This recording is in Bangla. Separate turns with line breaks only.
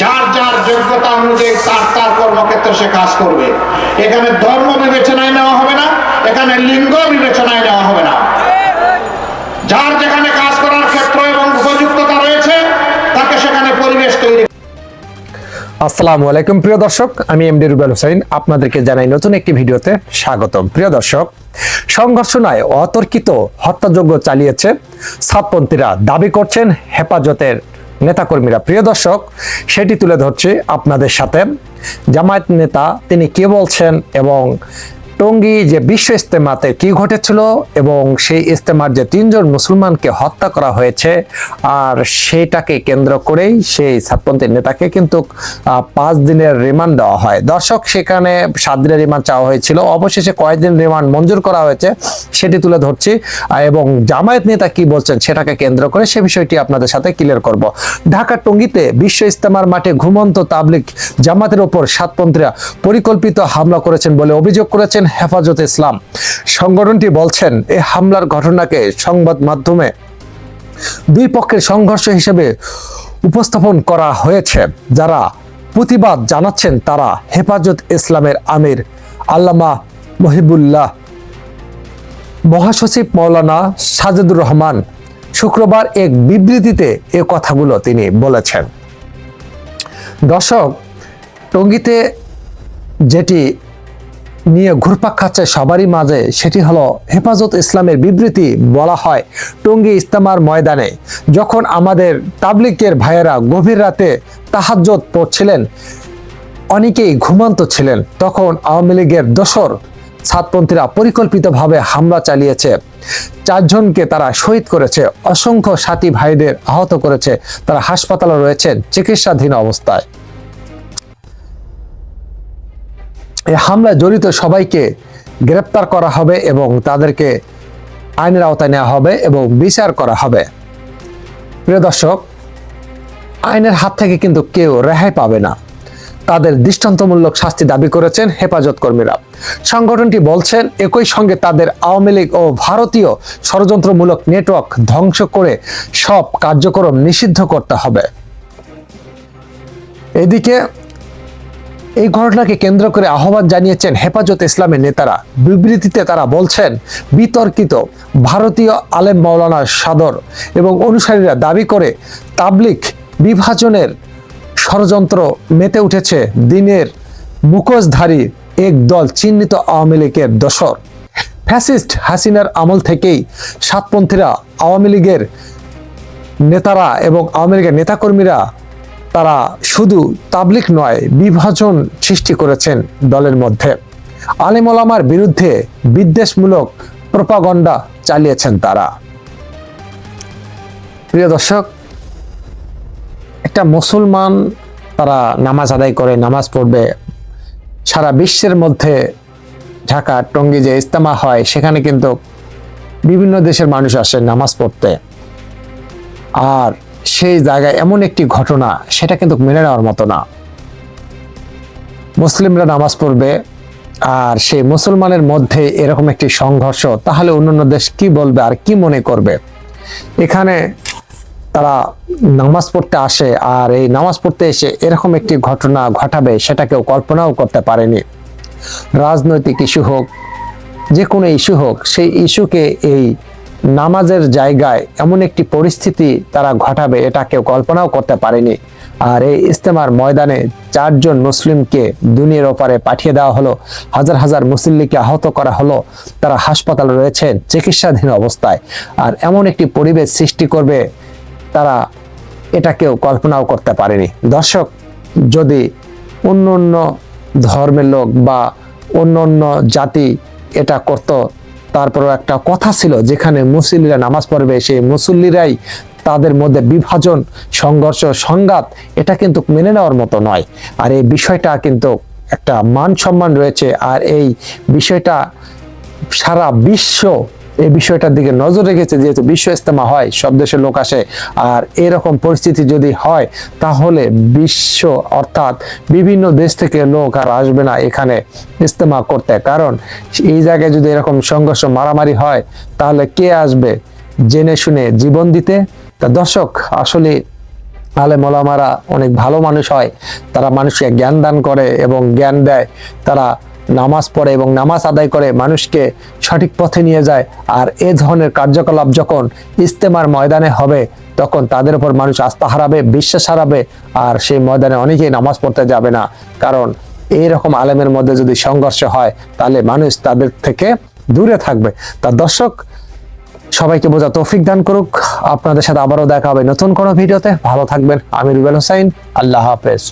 যার যার যোগ্যতা অনুযায়ী তার তার কর্মক্ষেত্রে সে কাজ করবে। এখানে ধর্ম বিবেচনায় নেওয়া হবে না, এখানে লিঙ্গ বিবেচনায় নেওয়া হবে না। যার যেখানে কাজ করার ক্ষেত্র এবং উপযুক্ততা রয়েছে, তাকে সেখানে পরিবেশ তৈরি
আসসালামু আলাইকুম, প্রিয় দর্শক, আমি এমডি রুবেল হোসেন, আপনাদেরকে জানাই নতুন একটি ভিডিওতে স্বাগতম। প্রিয় দর্শক, সংঘর্ষ নয়, অতর্কিত হত্যাযজ্ঞ চালিয়েছে সাতপন্থীরা দাবি করছেন হেফাজতের নেতাকর্মীরা। প্রিয় দর্শক সেটি তুলে ধরছি আপনাদের সাথে। জামায়াত নেতা তিনি কে বলছেন এবং টঙ্গী যে বিশ্ব ইস্তেমাতে কি ঘটেছিল এবং সেই ইস্তেমার যে তিনজন মুসলমানকে হত্যা করা হয়েছে, আর সেটাকে কেন্দ্র করেই সেই সাতপন্থী নেতাকে কিন্তু পাঁচ দিনের রিমান্ড দেওয়া হয়। দর্শক, সেখানে সাত দিনের রিমান্ড চাওয়া হয়েছিল। অবশেষে কয়েকদিন রিমান্ড মঞ্জুর করা হয়েছে, সেটি তুলে ধরছি এবং জামায়াত নেতা কি বলছেন সেটাকে কেন্দ্র করে সে বিষয়টি আপনাদের সাথে ক্লিয়ার করব। ঢাকার টঙ্গীতে বিশ্ব ইস্তেমার মাঠে ঘুমন্ত তাবলিক জামাতের ওপর সাতপন্থীরা পরিকল্পিত হামলা করেছেন বলে অভিযোগ করেছেন। হেফাজত ইসলাম। সংগঠনটি বলছেন এই হামলার ঘটনাকে সংবাদ মাধ্যমে দুই পক্ষের সংঘর্ষ হিসেবে উপস্থাপন করা হয়েছে। যারা প্রতিবাদ জানাচ্ছেন, তারা হেফাজত ইসলামের আমির আল্লামা মহিবুল্লাহ। মহাসচিব মৌলানা সাজেদুর রহমান শুক্রবার এক বিবৃতিতে এ কথাগুলো তিনি বলেছেন। দর্শক, টঙ্গীতে যেটি নিয়ে ঘুরপাক খাচ্ছে সবারই মাঝে। সেটি হলো হেফাজত ইসলামের বিবৃতি বলা হয় টঙ্গী ইস্তেমার ময়দানে। যখন আমাদের তাবলিকের ভাইয়েরা গভীর রাতে তাহাজ্জত পড়ছিলেন, অনেকেই ঘুমান্ত ছিলেন। তখন আওয়ামী লীগের দোসর সাতপন্থীরা পরিকল্পিতভাবে হামলা চালিয়েছে। চারজনকে তারা শহীদ করেছে। অসংখ্য সাথী ভাইদের আহত করেছে। তারা হাসপাতালে রয়েছেন চিকিৎসাধীন অবস্থায়। এই হামলায় জড়িত সবাইকে গ্রেপ্তার করা হবে এবং তাদেরকে আইনের আওতায় নেওয়া হবে এবং বিচার করা হবে। প্রিয় দর্শক, আইনের হাত থেকে কিন্তু কেউ রেহাই পাবে না। তাদের দৃষ্টান্তমূলক শাস্তি দাবি করেছেন হেফাজত কর্মীরা। সংগঠনটি বলছেন, একই সঙ্গে তাদের আওয়ামী লীগ ও ভারতীয় ষড়যন্ত্রমূলক নেটওয়ার্ক ধ্বংস করে সব কার্যক্রম নিষিদ্ধ করতে হবে। এদিকে এই ঘটনাকে কেন্দ্র করে আহ্বান জানিয়েছেন হেফাজত ইসলামের নেতারা। বিবৃতিতে তারা বলছেন, বিতর্কিত ভারতীয় আলেম মাওলানা সাদর এবং অনুসারীরা দাবি করে তাবলিক বিভাজনের ষড়যন্ত্র মেতে উঠেছে দিনের মুখোশধারী এক দল চিহ্নিত আওয়ামী লীগের দশর ফ্যাসিস্ট হাসিনার আমল থেকেই সাতপন্থীরা আওয়ামী লীগের নেতারা এবং আওয়ামী লীগের নেতাকর্মীরা তারা শুধু তাবলিক নয়, বিভাজন সৃষ্টি করেছেন দলের মধ্যে। আলিমলামার বিরুদ্ধে বিদ্বেষমূলক প্রপাগন্ডা চালিয়েছেন তারা। প্রিয় দর্শক, একটা মুসলমান তারা নামাজ আদায় করে, নামাজ পড়বে। সারা বিশ্বের মধ্যে ঢাকা, টঙ্গী যে ইস্তেমা হয়, সেখানে কিন্তু বিভিন্ন দেশের মানুষ আসে নামাজ পড়তে। আর সেই জায়গায় এমন একটি ঘটনা, সেটা কিন্তু মেনে নেওয়ার মতো না। মুসলিমরা নামাজ পড়বে, আর সেই মুসলমানের মধ্যে এরকম একটি সংঘর্ষ, তাহলে অন্যান্য দেশ কি বলবে আর কি মনে করবে? এখানে তারা নামাজ পড়তে আসে, আর এই নামাজ পড়তে এসে এরকম একটি ঘটনা ঘটাবে, সেটা কেউ কল্পনাও করতে পারেনি। রাজনৈতিক ইস্যু হোক, যে কোনো ইস্যু হোক, সেই ইস্যুকে এই নামাজের জায়গায় এমন একটি পরিস্থিতি তারা ঘটাবে, এটা কেউ কল্পনাও করতে পারেনি। আর এই ইস্তেমার ময়দানে চারজন মুসলিমকে দুনিয়ার ওপারে পাঠিয়ে দেওয়া হলো। হাজার হাজার মুসল্লিকে আহত করা হলো। তারা হাসপাতালে রয়েছেন চিকিৎসাধীন অবস্থায়। আর এমন একটি পরিবেশ সৃষ্টি করবে, তারা এটা কেউ কল্পনাও করতে পারেনি। দর্শক, যদি অন্য অন্য ধর্মের লোক বা অন্য অন্য জাতি এটা করত তারপরও একটা কথা ছিল, যেখানে মুসল্লিরা নামাজ পড়বে, সেই মুসল্লিরাই তাদের মধ্যে বিভাজন, সংঘর্ষ, সংঘাত, এটা কিন্তু মেনে নেওয়ার মতো নয়। আর এই বিষয়টা কিন্তু একটা মান সম্মান রয়েছে। আর এই বিষয়টা সারা বিশ্ব এই বিষয়টার দিকে নজর রেখেছে, যেহেতু বিশ্ব ইস্তেমা হয়, সব দেশের লোক আসে। আর এরকম পরিস্থিতি যদি হয়, তাহলে বিশ্ব অর্থাৎ বিভিন্ন দেশ থেকে লোক আর আসবে না এখানে ইস্তেমা করতে। কারণ এই জায়গায় যদি এরকম সংঘর্ষ মারামারি হয়, তাহলে কে আসবে? জেনে শুনে জীবন দিতে। তা দর্শক, আসলে আলে মোলামারা অনেক ভালো মানুষ হয়। তারা মানুষকে জ্ঞান দান করে এবং জ্ঞান দেয়। তারা নামাজ পড়ে এবং নামাজ আদায় করে মানুষকে সঠিক পথে নিয়ে যায়, আর এ ধরনের কার্যকলাপ যখন ইস্তেমার ময়দানে হবে, তখন তাদের উপর মানুষ আস্থা হারাবে, বিশ্বাস হারাবে, আর সেই ময়দানে অনেকেই নামাজ পড়তে যাবে না। কারণ এইরকম আলেমের মধ্যে যদি সংঘর্ষ হয়, তাহলে মানুষ তাদের থেকে দূরে থাকবে। তা দর্শক, সবাইকে বোঝা তৌফিক দান করুক। আপনাদের সাথে আবারও দেখা হবে নতুন কোনো ভিডিওতে। ভালো থাকবেন। আমি রুবেল হোসাইন। আল্লাহ হাফেজ।